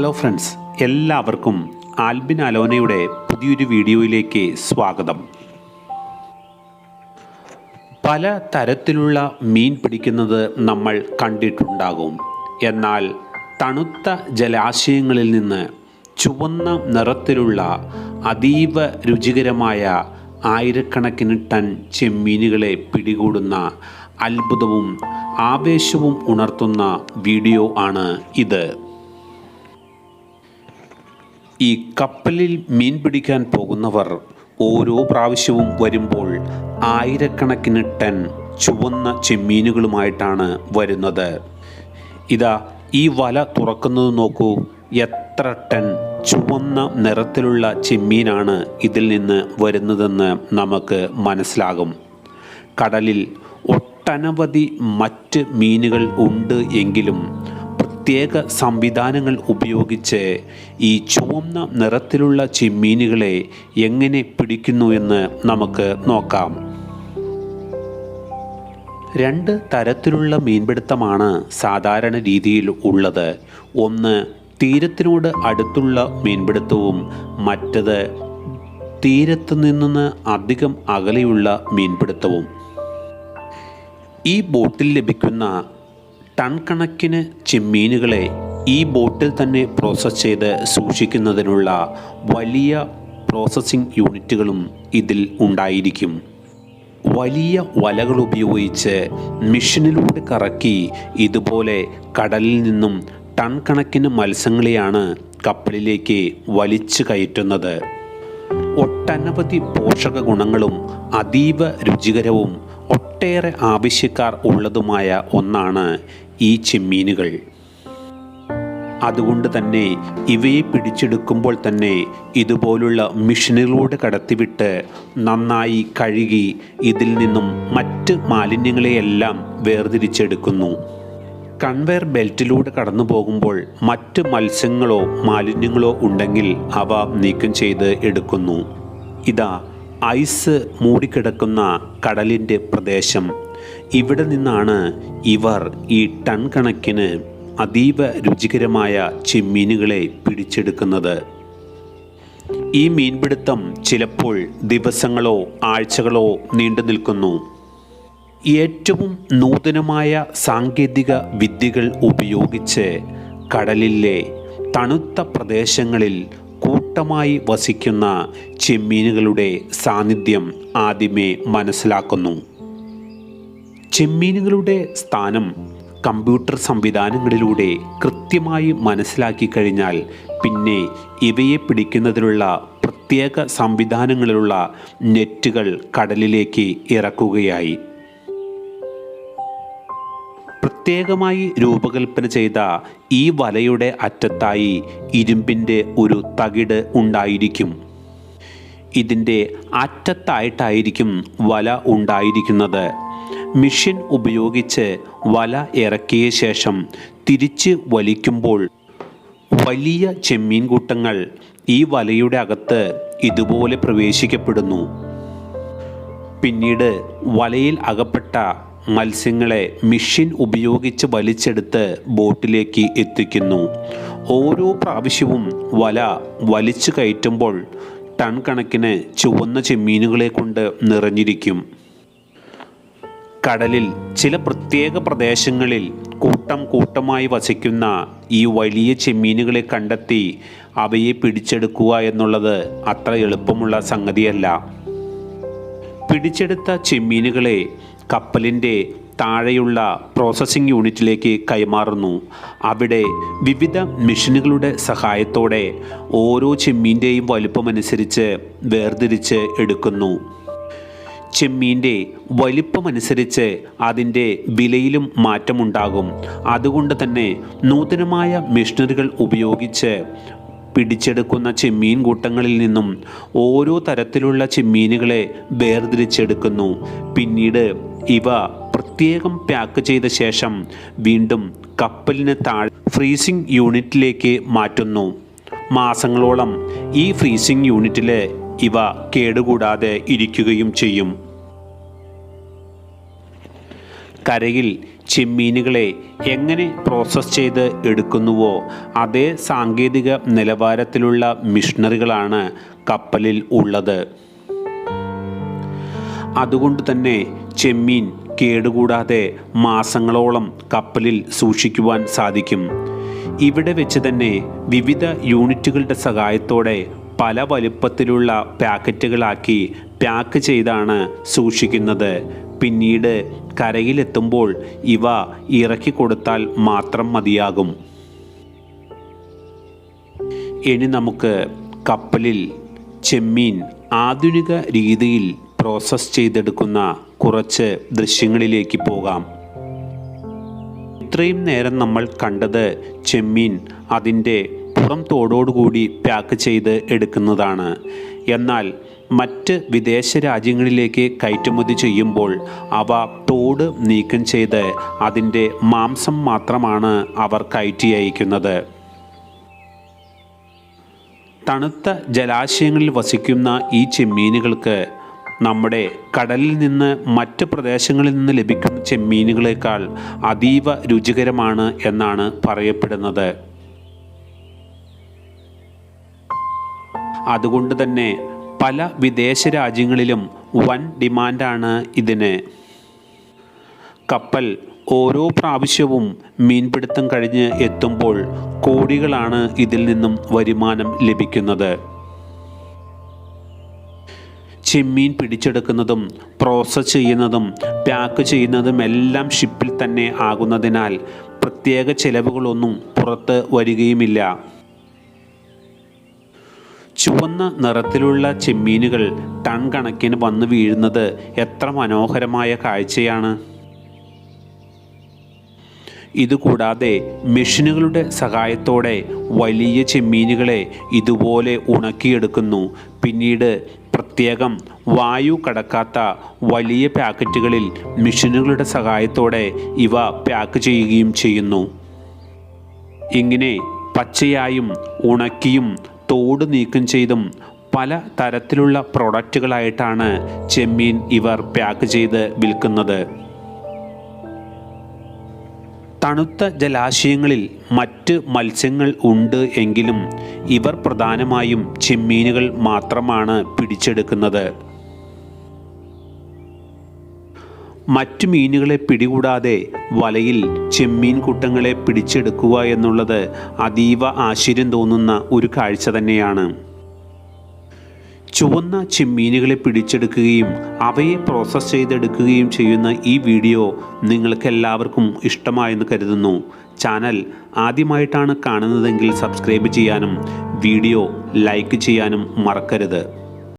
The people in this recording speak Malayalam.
ഹലോ ഫ്രണ്ട്സ് എല്ലാവർക്കും ആൽബിൻ അലോനയുടെ പുതിയൊരു വീഡിയോയിലേക്ക് സ്വാഗതം. പല തരത്തിലുള്ള മീൻ പിടിക്കുന്നത് നമ്മൾ കണ്ടിട്ടുണ്ടാകും. എന്നാൽ തണുത്ത ജലാശയങ്ങളിൽ നിന്ന് ചുവന്ന നിറത്തിലുള്ള അതീവ രുചികരമായ ആയിരക്കണക്കിന് ടൺ ചെമ്മീനുകളെ പിടികൂടുന്ന അത്ഭുതവും ആവേശവും ഉണർത്തുന്ന വീഡിയോ ആണ് ഇത്. ഈ കപ്പലിൽ മീൻ പിടിക്കാൻ പോകുന്നവർ ഓരോ പ്രാവശ്യവും വരുമ്പോൾ ആയിരക്കണക്കിന് ടൺ ചുവന്ന ചെമ്മീനുകളുമായിട്ടാണ് വരുന്നത്. ഇതാ ഈ വല തുറക്കുന്നത് നോക്കൂ. എത്ര ടൺ ചുവന്ന നിറത്തിലുള്ള ചെമ്മീനാണ് ഇതിൽ നിന്ന് വരുന്നതെന്ന് നമുക്ക് മനസ്സിലാകും. കടലിൽ ഒട്ടനവധി മറ്റ് മീനുകൾ ഉണ്ട് എങ്കിലും പ്രത്യേക സംവിധാനങ്ങൾ ഉപയോഗിച്ച് ഈ ചുവന്ന നിറത്തിലുള്ള ചിമ്മീനുകളെ എങ്ങനെ പിടിക്കുന്നു എന്ന് നമുക്ക് നോക്കാം. രണ്ട് തരത്തിലുള്ള മീൻപിടുത്തമാണ് സാധാരണ രീതിയിൽ ഉള്ളത്. ഒന്ന് തീരത്തിനോട് അടുത്തുള്ള മീൻപിടുത്തവും മറ്റത് തീരത്തു നിന്ന് അധികം അകലെയുള്ള മീൻപിടുത്തവും. ഈ ബോട്ടിൽ ലഭിക്കുന്ന ടൺ കണക്കിന് ചെമ്മീനുകളെ ഈ ബോട്ടിൽ തന്നെ പ്രോസസ്സ് ചെയ്ത് സൂക്ഷിക്കുന്നതിനുള്ള വലിയ പ്രോസസ്സിംഗ് യൂണിറ്റുകളും ഇതിൽ ഉണ്ടായിരിക്കും. വലിയ വലകൾ ഉപയോഗിച്ച് മെഷീനിലൂടെ കറക്കി ഇതുപോലെ കടലിൽ നിന്നും ടൺ കണക്കിന് മത്സ്യങ്ങളെയാണ് കപ്പലിലേക്ക് വലിച്ചു കയറ്റുന്നത്. ഒട്ടനവധി പോഷക ഗുണങ്ങളും അതീവ രുചികരവും ഒട്ടേറെ ആവശ്യക്കാർ ഉള്ളതുമായ ഒന്നാണ് ഈ ചെമ്മീനുകൾ. അതുകൊണ്ട് തന്നെ ഇവയെ പിടിച്ചെടുക്കുമ്പോൾ തന്നെ ഇതുപോലുള്ള മിഷനുകളോട് കടത്തിവിട്ട് നന്നായി കഴുകി ഇതിൽ നിന്നും മറ്റ് മാലിന്യങ്ങളെയെല്ലാം വേർതിരിച്ചെടുക്കുന്നു. കൺവെയർ ബെൽറ്റിലൂടെ കടന്നു പോകുമ്പോൾ മറ്റ് മത്സ്യങ്ങളോ മാലിന്യങ്ങളോ ഉണ്ടെങ്കിൽ അവ നീക്കം ചെയ്ത് എടുക്കുന്നു. ഇതാ ഐസ് മൂടിക്കിടക്കുന്ന കടലിന്റെ പ്രദേശം. ഇവിടെ നിന്നാണ് ഇവർ ഈ ടൺ കണക്കിന് അതീവ രുചികരമായ ചെമ്മീനുകളെ പിടിച്ചെടുക്കുന്നത്. ഈ മീൻപിടുത്തം ചിലപ്പോൾ ദിവസങ്ങളോ ആഴ്ചകളോ നീണ്ടു നിൽക്കുന്നു. ഏറ്റവും നൂതനമായ സാങ്കേതിക വിദ്യകൾ ഉപയോഗിച്ച് കടലിലെ തണുത്ത പ്രദേശങ്ങളിൽ കൂട്ടമായി വസിക്കുന്ന ചെമ്മീനുകളുടെ സാന്നിധ്യം ആദ്യമേ മനസ്സിലാക്കുന്നു. ചെമ്മീനുകളുടെ സ്ഥാനം കമ്പ്യൂട്ടർ സംവിധാനങ്ങളിലൂടെ കൃത്യമായി മനസ്സിലാക്കി കഴിഞ്ഞാൽ പിന്നെ ഇവയെ പിടിക്കുന്നതിനുള്ള പ്രത്യേക സംവിധാനങ്ങളിലുള്ള നെറ്റുകൾ കടലിലേക്ക് ഇറക്കുകയായി. പ്രത്യേകമായി രൂപകൽപ്പന ചെയ്ത ഈ വലയുടെ അറ്റത്തായി ഇരുമ്പിന്റെ ഒരു തകിട് ഉണ്ടായിരിക്കും. ഇതിന്റെ അറ്റത്തായിട്ടായിരിക്കും വല ഉണ്ടായിരിക്കുന്നത്. മിഷൻ ഉപയോഗിച്ച് വല ഇറക്കിയ ശേഷം തിരിച്ച് വലിക്കുമ്പോൾ വലിയ ചെമ്മീൻ കൂട്ടങ്ങൾ ഈ വലയുടെ അകത്ത് ഇതുപോലെ പ്രവേശിക്കപ്പെടുന്നു. പിന്നീട് വലയിൽ അകപ്പെട്ട മത്സ്യങ്ങളെ മെഷീൻ ഉപയോഗിച്ച് വലിച്ചെടുത്ത് ബോട്ടിലേക്ക് എത്തിക്കുന്നു. ഓരോ പ്രാവശ്യവും വല വലിച്ചു കയറ്റുമ്പോൾ ടൺ കണക്കിന് ചുവന്ന ചെമ്മീനുകളെ കൊണ്ട് നിറഞ്ഞിരിക്കും. കടലിൽ ചില പ്രത്യേക പ്രദേശങ്ങളിൽ കൂട്ടം കൂട്ടമായി വസിക്കുന്ന ഈ വലിയ ചെമ്മീനുകളെ കണ്ടെത്തി അവയെ പിടിച്ചെടുക്കുക എന്നുള്ളത് അത്ര എളുപ്പമുള്ള സംഗതിയല്ല. പിടിച്ചെടുത്ത ചെമ്മീനുകളെ കപ്പലിന്റെ താഴെയുള്ള പ്രോസസ്സിംഗ് യൂണിറ്റിലേക്ക് കൈമാറുന്നു. അവിടെ വിവിധ മെഷീനുകളുടെ സഹായത്തോടെ ഓരോ ചെമ്മീന്റെയും വലുപ്പമനുസരിച്ച് വേർതിരിച്ച് എടുക്കുന്നു. ചെമ്മീന്റെ വലിപ്പമനുസരിച്ച് അതിന്റെ വിലയിലും മാറ്റമുണ്ടാകും. അതുകൊണ്ട് തന്നെ നൂതനമായ മെഷീനറികൾ ഉപയോഗിച്ച് പിടിച്ചെടുക്കുന്ന ചെമ്മീൻ കൂട്ടങ്ങളിൽ നിന്നും ഓരോ തരത്തിലുള്ള ചെമ്മീനുകളെ വേർതിരിച്ചെടുക്കുന്നു. പിന്നീട് ഇവ പ്രത്യേകം പാക്ക് ചെയ്ത ശേഷം വീണ്ടും കപ്പലിന് താഴെ ഫ്രീസിംഗ് യൂണിറ്റിലേക്ക് മാറ്റുന്നു. മാസങ്ങളോളം ഈ ഫ്രീസിംഗ് യൂണിറ്റിൽ ഇവ കേടുകൂടാതെ ഇരിക്കുകയും ചെയ്യും. കരയിൽ ചെമ്മീനുകളെ എങ്ങനെ പ്രോസസ്സ് ചെയ്ത് എടുക്കുന്നുവോ അതേ സാങ്കേതിക നിലവാരത്തിലുള്ള മിഷണറികളാണ് കപ്പലിൽ ഉള്ളത്. അതുകൊണ്ട് തന്നെ ചെമ്മീൻ കേടുകൂടാതെ മാസങ്ങളോളം കപ്പലിൽ സൂക്ഷിക്കുവാൻ സാധിക്കും. ഇവിടെ വെച്ച് തന്നെ വിവിധ യൂണിറ്റുകളുടെ സഹായത്തോടെ പല വലുപ്പത്തിലുള്ള പാക്കറ്റുകളാക്കി പാക്ക് ചെയ്താണ് സൂക്ഷിക്കുന്നത്. പിന്നീട് കരയിലെത്തുമ്പോൾ ഇവ ഇറക്കി കൊടുത്താൽ മാത്രം മതിയാകും. ഇനി നമുക്ക് കപ്പലിൽ ചെമ്മീൻ ആധുനിക രീതിയിൽ പ്രോസസ്സ് ചെയ്തെടുക്കുന്ന കുറച്ച് ദൃശ്യങ്ങളിലേക്ക് പോകാം. ഇത്രയും നേരം നമ്മൾ കണ്ടത് ചെമ്മീൻ അതിന്റെ പുറം തോടോടുകൂടി പാക്ക് ചെയ്ത് എടുക്കുന്നതാണ്. എന്നാൽ മറ്റ് വിദേശ രാജ്യങ്ങളിലേക്ക് കയറ്റുമതി ചെയ്യുമ്പോൾ അവ തോട് നീക്കം ചെയ്ത് അതിന്റെ മാംസം മാത്രമാണ് അവർ കയറ്റി അയക്കുന്നത്. തണുത്ത ജലാശയങ്ങളിൽ വസിക്കുന്ന ഈ ചെമ്മീനുകൾക്ക് നമ്മുടെ കടലിൽ നിന്ന് മറ്റ് പ്രദേശങ്ങളിൽ നിന്ന് ലഭിക്കുന്ന ചെമ്മീനുകളേക്കാൾ അതീവ രുചികരമാണ് എന്നാണ് പറയപ്പെടുന്നത്. അതുകൊണ്ട് തന്നെ പല വിദേശ രാജ്യങ്ങളിലും വൻ ഡിമാൻഡാണ് ഇതിന്. കപ്പൽ ഓരോ പ്രാവശ്യവും മീൻപിടുത്തം കഴിഞ്ഞ് എത്തുമ്പോൾ കോടികളാണ് ഇതിൽ നിന്നും വരുമാനം ലഭിക്കുന്നത്. ചെമ്മീൻ പിടിച്ചെടുക്കുന്നതും പ്രോസസ്സ് ചെയ്യുന്നതും പാക്ക് ചെയ്യുന്നതും എല്ലാം ഷിപ്പിൽ തന്നെ ആകുന്നതിനാൽ പ്രത്യേക ചെലവുകളൊന്നും പുറത്ത് വരികയുമില്ല. ചുവന്ന നിറത്തിലുള്ള ചെമ്മീനുകൾ ടൺ കണക്കിന് വന്നു വീഴുന്നത് എത്ര മനോഹരമായ കാഴ്ചയാണ്. ഇതുകൂടാതെ മെഷീനുകളുടെ സഹായത്തോടെ വലിയ ചെമ്മീനുകളെ ഇതുപോലെ ഉണക്കിയെടുക്കുന്നു. പിന്നീട് പ്രത്യേകം വായു കടക്കാത്ത വലിയ പാക്കറ്റുകളിൽ മെഷീനുകളുടെ സഹായത്തോടെ ഇവ പാക്ക് ചെയ്യുകയും ചെയ്യുന്നു. ഇങ്ങനെ പച്ചയായും ഉണക്കിയും തോട് നീക്കം ചെയ്തും പല തരത്തിലുള്ള പ്രൊഡക്റ്റുകളായിട്ടാണ് ചെമ്മീൻ ഇവർ പാക്ക് ചെയ്ത് വിൽക്കുന്നത്. തണുത്ത ജലാശയങ്ങളിൽ മറ്റ് മത്സ്യങ്ങൾ ഉണ്ട് എങ്കിലും ഇവർ പ്രധാനമായും ചെമ്മീനുകൾ മാത്രമാണ് പിടിച്ചെടുക്കുന്നത്. മറ്റു മീനുകളെ പിടികൂടാതെ വലയിൽ ചെമ്മീൻ കൂട്ടങ്ങളെ പിടിച്ചെടുക്കുക എന്നുള്ളത് അതീവ ആശ്ചര്യം തോന്നുന്ന ഒരു കാഴ്ച തന്നെയാണ്. ചുവന്ന ചെമ്മീനുകളെ പിടിച്ചെടുക്കുകയും അവയെ പ്രോസസ്സ് ചെയ്തെടുക്കുകയും ചെയ്യുന്ന ഈ വീഡിയോ നിങ്ങൾക്ക് എല്ലാവർക്കും ഇഷ്ടമായെന്ന് കരുതുന്നു. ചാനൽ ആദ്യമായിട്ടാണ് കാണുന്നതെങ്കിൽ സബ്സ്ക്രൈബ് ചെയ്യാനും വീഡിയോ ലൈക്ക് ചെയ്യാനും മറക്കരുത്.